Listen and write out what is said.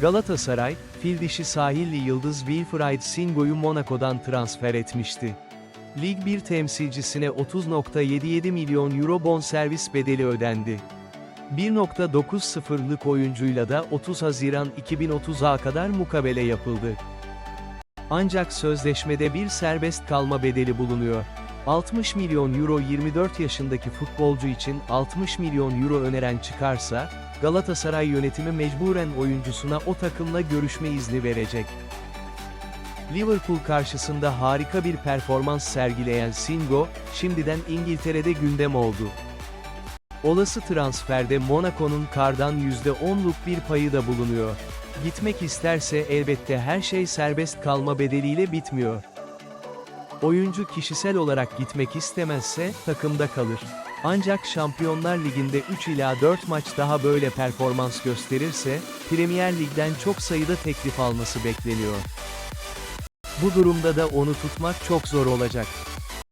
Galatasaray, fil dişi sahilli yıldız Wilfried Singo'yu Monaco'dan transfer etmişti. Lig 1 temsilcisine 30.77 milyon euro bonservis bedeli ödendi. 1.90'lık oyuncuyla da 30 Haziran 2030'a kadar mukabele yapıldı. Ancak sözleşmede bir serbest kalma bedeli bulunuyor. 60 milyon euro 24 yaşındaki futbolcu için 60 milyon euro öneren çıkarsa, Galatasaray yönetimi mecburen oyuncusuna o takımla görüşme izni verecek. Liverpool karşısında harika bir performans sergileyen Singo, şimdiden İngiltere'de gündem oldu. Olası transferde Monaco'nun kardan %10'luk bir payı da bulunuyor. Gitmek isterse elbette her şey serbest kalma bedeliyle bitmiyor. Oyuncu kişisel olarak gitmek istemezse, takımda kalır. Ancak Şampiyonlar Ligi'nde 3 ila 4 maç daha böyle performans gösterirse, Premier Lig'den çok sayıda teklif alması bekleniyor. Bu durumda da onu tutmak çok zor olacak.